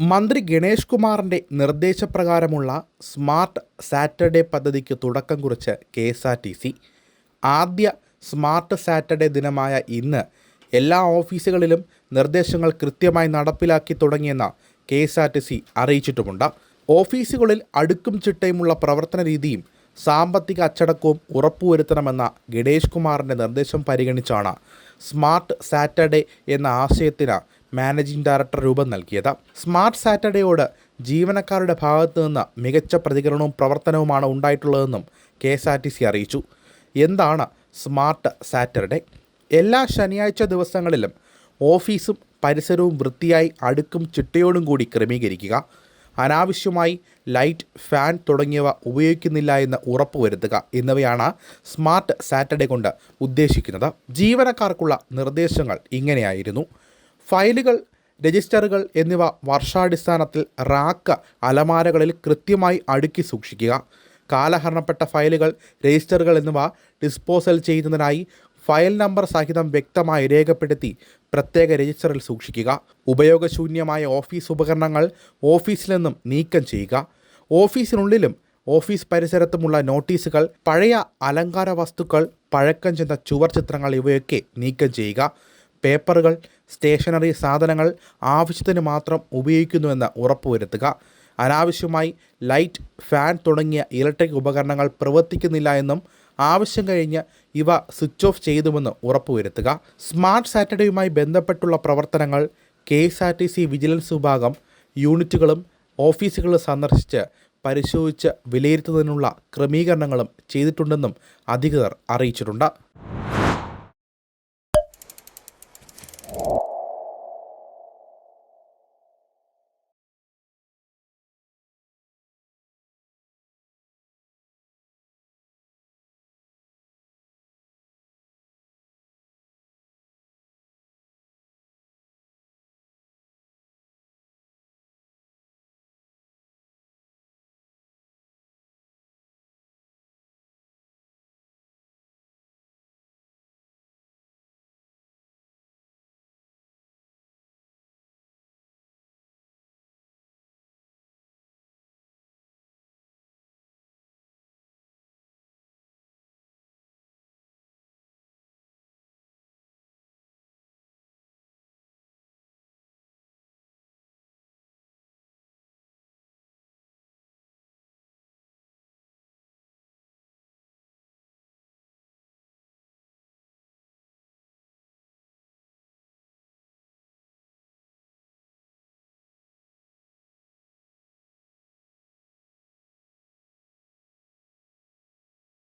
മന്ത്രി ഗണേഷ് കുമാറിന്റെ നിർദ്ദേശപ്രകാരമുള്ള smart Saturday പദ്ധതിക്ക് തുടക്കം കുറിച്ച് K S R T C ആദ്യ സ്മാർട്ട് സാറ്റർഡേ ദിനമായ ഇന്ന് എല്ലാ ഓഫീസുകളിലും നിർദ്ദേശങ്ങൾ കൃത്യമായി നടപ്പിലാക്കി തുടങ്ങിയെന്ന് K S R T C അറിയിച്ചിട്ടുമുണ്ട്. ഓഫീസുകളിൽ അടുക്കും ചിട്ടയുമുള്ള പ്രവർത്തന രീതിയും സാമ്പത്തിക അച്ചടക്കവും ഉറപ്പുവരുത്തണമെന്ന ഗണേഷ് കുമാറിന്റെ നിർദ്ദേശം പരിഗണിച്ചാണ് സ്മാർട്ട് സാറ്റർഡേ എന്ന ആശയത്തിന് മാനേജിംഗ് ഡയറക്ടർ രൂപം നൽകിയത്. സ്മാർട്ട് സാറ്റർഡേയോട് ജീവനക്കാരുടെ ഭാഗത്തു നിന്ന് മികച്ച പ്രതികരണവും പ്രവർത്തനവുമാണ് ഉണ്ടായിട്ടുള്ളതെന്നും K S R T C അറിയിച്ചു. എന്താണ് സ്മാർട്ട് സാറ്റർഡേ? എല്ലാ ശനിയാഴ്ച ദിവസങ്ങളിലും ഓഫീസും പരിസരവും വൃത്തിയായി അടുക്കും ചിട്ടയോടും കൂടി ക്രമീകരിക്കുക. അനാവശ്യമായി ലൈറ്റ് ഫാൻ തുടങ്ങിയവ ഉപയോഗിക്കുന്നില്ല എന്ന് ഉറപ്പുവരുത്തുക എന്നിവയാണ് സ്മാർട്ട് സാറ്റർഡേ കൊണ്ട് ഉദ്ദേശിക്കുന്നത്. ജീവനക്കാർക്കുള്ള നിർദ്ദേശങ്ങൾ ഇങ്ങനെയായിരുന്നു. ഫയലുകൾ രജിസ്റ്ററുകൾ എന്നിവ വർഷാടിസ്ഥാനത്തിൽ റാക്ക് അലമാരകളിൽ കൃത്യമായി അടുക്കി സൂക്ഷിക്കുക. കാലഹരണപ്പെട്ട ഫയലുകൾ രജിസ്റ്ററുകൾ എന്നിവ ഡിസ്പോസൽ ചെയ്യുന്നതിനായി ഫയൽ നമ്പർ സഹിതം വ്യക്തമായി രേഖപ്പെടുത്തി പ്രത്യേക രജിസ്റ്ററിൽ സൂക്ഷിക്കുക. ഉപയോഗശൂന്യമായ ഓഫീസ് ഉപകരണങ്ങൾ ഓഫീസിൽ നിന്നും നീക്കം ചെയ്യുക. ഓഫീസിനുള്ളിലും ഓഫീസ് പരിസരത്തുമുള്ള നോട്ടീസുകൾ പഴയ അലങ്കാര വസ്തുക്കൾ പഴക്കം ചെന്ന ചുവർ ചിത്രങ്ങൾ ഇവയൊക്കെ നീക്കം ചെയ്യുക. പേപ്പറുകൾ സ്റ്റേഷനറി സാധനങ്ങൾ ആവശ്യത്തിന് മാത്രം ഉപയോഗിക്കുന്നുവെന്ന് ഉറപ്പുവരുത്തുക. അനാവശ്യമായി ലൈറ്റ് ഫാൻ തുടങ്ങിയ ഇലക്ട്രിക് ഉപകരണങ്ങൾ പ്രവർത്തിക്കുന്നില്ല എന്നും ആവശ്യം കഴിഞ്ഞ് ഇവ സ്വിച്ച് ഓഫ് ചെയ്തുവെന്ന് ഉറപ്പുവരുത്തുക. സ്മാർട്ട് സാറ്റർഡേയുമായി ബന്ധപ്പെട്ടുള്ള പ്രവർത്തനങ്ങൾ K S R T C vigilance വിഭാഗം യൂണിറ്റുകളും ഓഫീസുകളും സന്ദർശിച്ച് പരിശോധിച്ച് വിലയിരുത്തുന്നതിനുള്ള ക്രമീകരണങ്ങളും ചെയ്തിട്ടുണ്ടെന്നും അധികൃതർ അറിയിച്ചിട്ടുണ്ട്.